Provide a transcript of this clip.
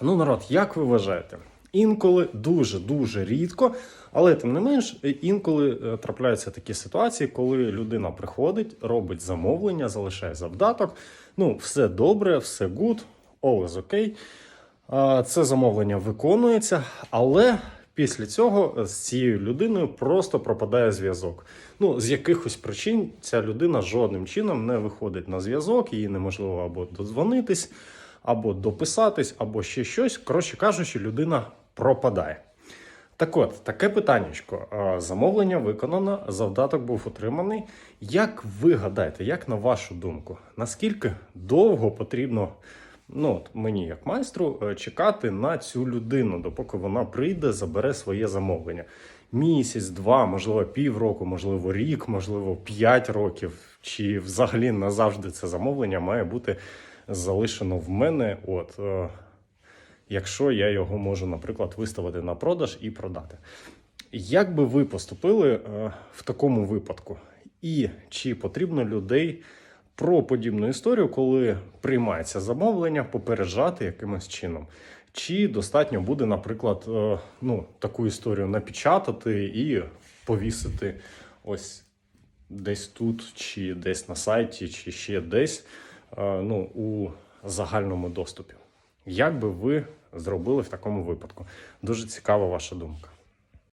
Ну, народ, як ви вважаєте? Інколи дуже-дуже рідко, але тим не менш, інколи е, трапляються такі ситуації, коли людина приходить, робить замовлення, залишає завдаток. Ну, все добре, все good, all is okay. Це замовлення виконується, але після цього з цією людиною просто пропадає зв'язок. Ну, з якихось причин ця людина жодним чином не виходить на зв'язок, їй неможливо або додзвонитись, або дописатись, або ще щось. Коротше кажучи, людина пропадає. Так от, таке питаннячко. Замовлення виконано, завдаток був отриманий. Як ви гадаєте, як на вашу думку, наскільки довго потрібно ну, от мені, як майстру, е, чекати на цю людину, допоки вона прийде, забере своє замовлення? Місяць, два, можливо, півроку, можливо, рік, можливо, п'ять років, чи взагалі назавжди це замовлення має бути залишено в мене. От. е, якщо я його можу, наприклад, виставити на продаж і продати. Як би ви поступили е, в такому випадку? І чи потрібно людей про подібну історію, коли приймається замовлення, попереджати якимось чином? Чи достатньо буде, наприклад, е, ну, таку історію напечатати і повісити ось десь тут, чи десь на сайті, чи ще десь ну, у загальному доступі? Як би ви зробили в такому випадку? Дуже цікава ваша думка.